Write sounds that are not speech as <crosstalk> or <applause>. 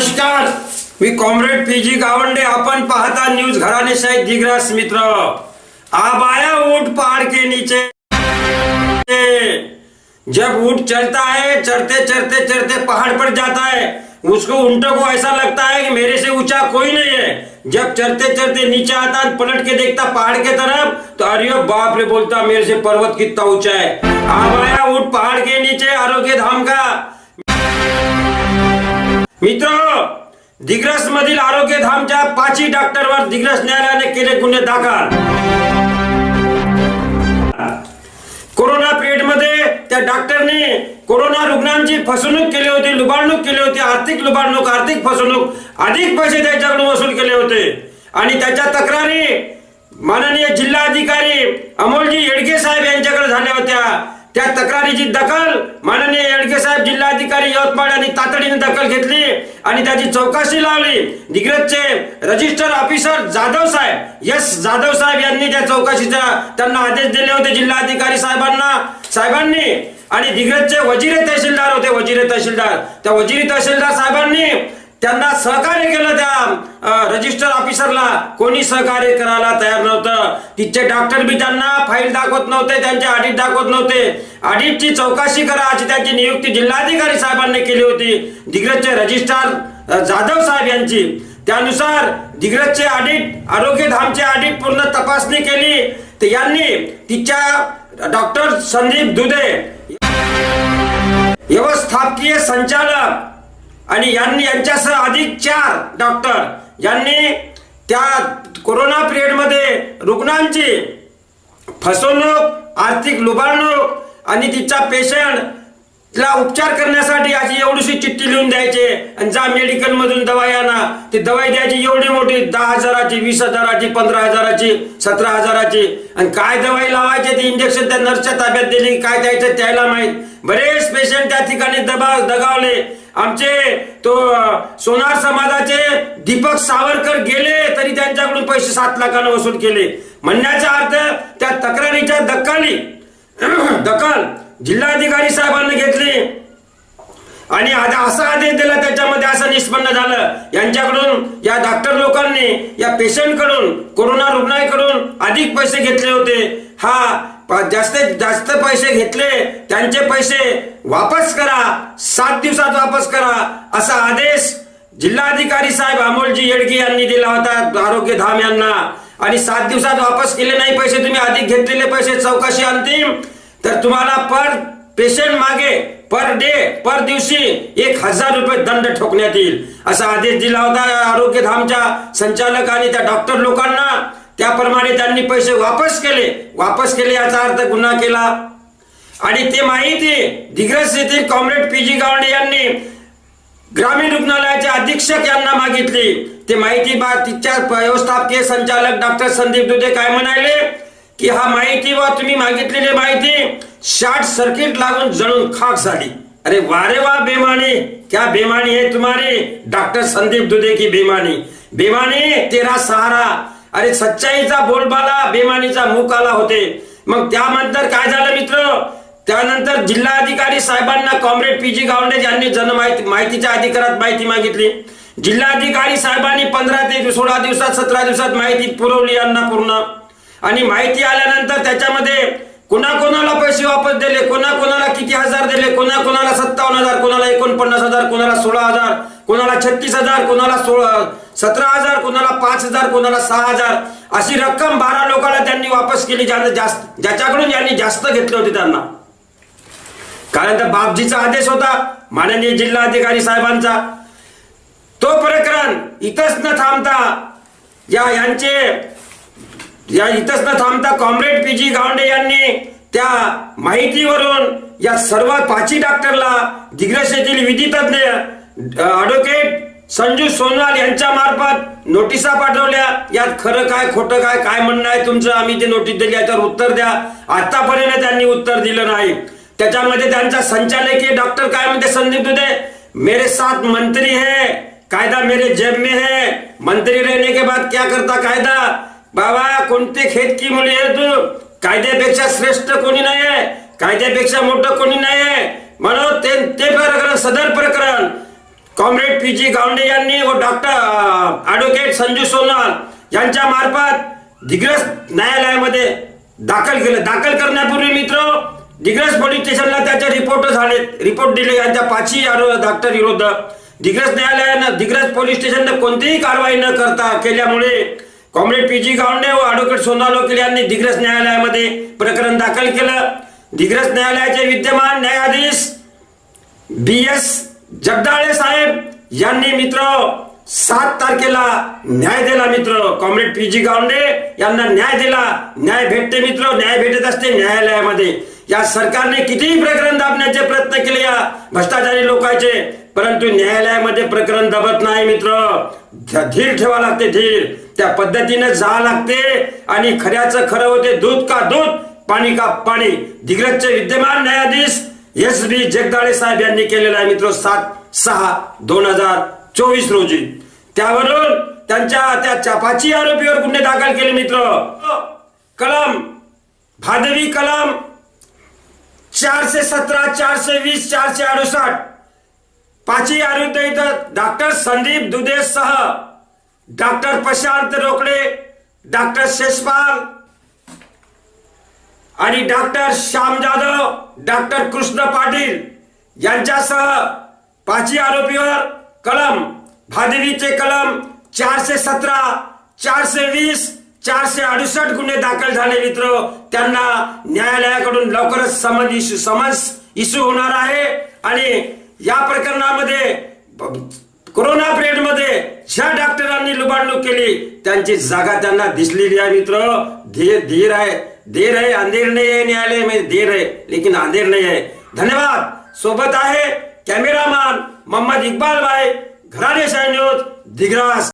नमस्कार। मी comrade P G Gawande, आपण पाहता न्यूज़ घराणे शाही दिग्रास मित्र. अब आया ऊँट पहाड़ के नीचे. जब ऊँट चलता है, चढ़ते चढ़ते चढ़ते पहाड़ पर जाता है, उसको ऊंटों को ऐसा लगता है कि मेरे से ऊँचा कोई नहीं है। जब चढ़ते चढ़ते नीचे आता पलट के देखता पहाड़ के तरफ़ तो अरे बाप रे, बोलता मेरे से पर्वत कितना ऊँचा है। अब आया ऊँट पहाड़ के नीचे, आरोग्य धाम का। मित्र दिग्रस मधील आरोग्य धामच्या पाचही डॉक्टरवर दिग्रस न्यायालयाने केले गुन्हे दाखल. कोरोना पिरियडमध्ये त्या डॉक्टरने कोरोना रुग्णांची फसवणूक केली होती लुबाडणूक केली होती आर्थिक लुबाडणूक आर्थिक फसवणूक अधिक पैसे त्याच्याकडून वसूल केले होते. आणि त्याच्या तक्रारी माननीय जिल्हाधिकारी अमोलजी येडगे साहेब यांच्याकडे झाल्या होत्या. त्या तक्रारीची दखल माननीय येडगे साहेब जिल्हाधिकारी यवतमाळ यांनी तातडीने दखल घेतली आणि त्याची चौकशी लावली. दिग्रजचे रजिस्टर ऑफिसर जाधव साहेब यस जाधव साहेब यांनी त्या चौकशीचा त्यांना आदेश दिले होते जिल्हाधिकारी साहेबांना. साहेबांनी आणि दिग्रजचे वजिरे तहसीलदार होते वजिरे तहसीलदार. त्या वजिरी तहसीलदार साहेबांनी त्यांना सहकार्य केलं त्या रजिस्टर ऑफिसरला कोणी सहकार्य करायला तयार नव्हतं. तिथचे डॉक्टर बी त्यांना फाईल दाखवत नव्हते त्यांचे ऑडिट दाखवत नव्हते. ऑडिटची चौकशी करा अशी त्यांची नियुक्ती जिल्हाधिकारी साहेबांनी केली होती. दिग्रजचे रजिस्ट्रार जाधव साहेब यांची. त्यानुसार दिग्रजचे ऑडिट आरोग्य धामचे ऑडिट पूर्ण तपासणी केली. तर यांनी तिच्या डॉक्टर संदीप दुधे व्यवस्थापकीय संचालक आणि यांनी यांच्यासह अधिक चार डॉक्टर यांनी त्या कोरोना पिरियडमध्ये रुग्णांची फसवणूक आर्थिक लुबाडणूक आणि तिचा पेशंटला उपचार करण्यासाठी अशी एवढीशी चिठ्ठी लिहून द्यायचे आणि जा मेडिकलमधून दवाई आणा ती दवाई द्यायची एवढी मोठी दहा हजाराची वीस हजाराची पंधरा हजाराची सतरा हजाराची. आणि काय दवाई लावायची ते इंजेक्शन त्या नर्सच्या ताब्यात दिली काय द्यायचं त्याला माहीत. बरेच पेशंट त्या ठिकाणी दबा दगावले. आमचे तो सोनार समाजाचे दीपक सावरकर गेले तरी त्यांच्याकडून पैसे सात लाखानं वसूल केले. म्हणण्याचा अर्थ त्या तक्रारीच्या दक्काली <clears throat> दखल जिल्हाधिकारी साहेबांनी घेतली. आणि आता असा आदेश दिला त्याच्यामध्ये असं निष्पन्न झालं. यांच्याकडून या डॉक्टर लोकांनी या पेशंटकडून कोरोना रुग्णाकडून अधिक पैसे घेतले होते. हा जास्तीत जास्त पैसे घेतले त्यांचे पैसे वापस करा सात दिवसात वापस करा असा आदेश जिल्हाधिकारी साहेब अमोलजी येडगे यांनी दिला होता आरोग्य धाम यांना. आणि सात दिवसात वापस केले नाही पैसे तुम्ही अधिक घेतलेले पैसे चौकशी अंतिम. तर तुम्हाला पर पेशंट मागे पर डे पर दिवशी एक हजार रुपये दंड ठोकण्यात येईल असा आदेश दिला होता आरोग्य धामच्या संचालक आणि त्या डॉक्टर लोकांना. त्याप्रमाणे त्यांनी पैसे वापस केले. वापस केले याचा अर्थ गुन्हा केला. आणि ते माहिती दिग्रस येथील कॉम्रेड पी जी गावडे यांनी ग्रामीण रुग्णालयाचे अधीक्षक यांना मागितली. ते माहिती बा तिच्या व्यवस्थापकीय संचालक डॉक्टर संदीप दुधे काय म्हणाले? की हा माहिती वा तुम्ही मागितलेली माहिती शॉर्ट सर्किट लागून जळून खाक झाली. अरे वारे वा बेमानी. क्या बेमानी है तुम्हारी? डॉक्टर संदीप दुधे की बेमानी. बेमानी तेरा सहारा. अरे सच्चाईचा बोलबाला बेमानीचा मुख आला होते. मग त्यानंतर काय झालं मित्र? त्यानंतर जिल्हाधिकारी साहेबांना कॉम्रेड पी जी गावंडे यांनी जन माहिती माहितीच्या अधिकारात माहिती मागितली. जिल्हाधिकारी साहेबांनी पंधरा ते सोळा दिवसात सतरा दिवसात माहिती पुरवली यांना पूर्ण. आणि माहिती आल्यानंतर त्याच्यामध्ये कोणाकोणाला पैसे वापस दिले कोणाकोणाला किती हजार दिले कोणाकोणाला सत्तावन्न हजार कोणाला एकोणपन्नास हजार कोणाला सोळा हजार कोणाला छत्तीस हजार कोणाला सोळा सतरा हजार कोणाला पाच हजार कोणाला सहा हजार. अशी रक्कम बारा लोकांना त्यांनी वापस केली ज्यांना जास्त ज्याच्याकडून यांनी जास्त घेतले होते त्यांना. कारण त्या बापजीचा आदेश होता माननीय जिल्हाधिकारी साहेबांचा. तो प्रकरण इथंच न थांबता या यांचे या इथंच न थांबता कॉम्रेड पी जी गावंडे यांनी त्या माहितीवरून या सर्व पाची डॉक्टरला दिग्रस येथील विधितज्ञ ॲडव्होकेट संजू सोनवाल यांच्या मार्फत नोटिसा पाठवल्या. यात खरं काय खोटं काय काय म्हणणं आहे तुमचं? आम्ही ते नोटीस दिली तर उत्तर द्या. आतापर्यंत त्यांनी उत्तर दिलं नाही. त्याच्यामध्ये त्यांचा संचालकीय डॉक्टर काय म्हणते संदीप दुधे? मेरे साथ मंत्री है कायदा मेरे जेब में है. मंत्री रहने के बाद क्या करता कायदा? बाबा कोणते खेत की मुली आहे तू? कायद्यापेक्षा श्रेष्ठ कोणी नाही आहे. कायद्यापेक्षा मोठं कोणी नाही आहे. म्हणून ते ते प्रकरण सदर प्रकरण कॉम्रेड पी जी गावंडे यांनी व डॉक्टर ॲडव्होकेट संजू सोनवाल यांच्या मार्फत दिग्रस न्यायालयामध्ये दाखल केलं. दाखल करण्यापूर्वी मित्र दिग्रस पोलीस स्टेशनला त्याचे रिपोर्ट झाले रिपोर्ट दिले. यांच्या पाचही डॉक्टर विरुद्ध दिग्रस न्यायालयानं दिग्रस पोलीस स्टेशननं कोणतीही कारवाई न करता केल्यामुळे कॉम्रेड पी जी गावंडे व ॲडव्होकेट सोनाल वकील यांनी दिग्रस न्यायालयामध्ये प्रकरण दाखल केलं. दिग्रस न्यायालयाचे विद्यमान न्यायाधीश बी एस जगदाळे साहेब यांनी मित्र सात तारखेला न्याय दिला मित्र. कॉम्रेड पी जी गावंडे यांना न्याय दिला. न्याय भेटते मित्र न्याय भेटत असते न्यायालयामध्ये. या सरकारने कितीही प्रकरण दाबण्याचे प्रयत्न केले या भ्रष्टाचारी लोकांचे परंतु न्यायालयामध्ये प्रकरण दबत नाही मित्र. धीर ठेवा लागते धीर. त्या पद्धतीने जा लागते आणि खऱ्याचं खरं होते दूध का दूध पाणी का पाणी. दिग्रजचे विद्यमान न्यायाधीश एस बी जगदाळे साहेब यांनी केलेला आहे मित्र सात सहा दोन हजार चोवीस रोजी. त्यावरून त्यांच्या त्या चापाची आरोपीवर गुन्हे दाखल केले मित्र. कलम भादवी कलम चारशे सतरा चारशे वीस चारशे अडुसष्ट. पाचही आरोपी इथं डॉक्टर संदीप दुधे सह डॉक्टर प्रशांत रोकडे डॉक्टर शेषपाल आणि डॉक्टर श्याम जाधव डॉक्टर कृष्ण पाटील यांच्यासह पाचही आरोपीवर कलम भादवीचे कलम चारशे सतरा चारशे वीस चारशे अडुसष्ट गुन्हे दाखल झाले मित्र. त्यांना न्यायालयाकडून लवकरच समज इशू समज इशू होणार आहे. आणि या प्रकरणामध्ये कोरोना पिरियडमध्ये ज्या डॉक्टरांनी लुबाडणूक केली त्यांची जागा त्यांना दिसलेली आहे मित्र. धीर धीर आहे. देर है अंधेर नहीं है न्यायालय में देर है लेकिन अंधेर नहीं है। धन्यवाद। सोबत आहे कॅमेरामॅन मोहम्मद इक्बाल भाई घराने न्यूज दिग्रास।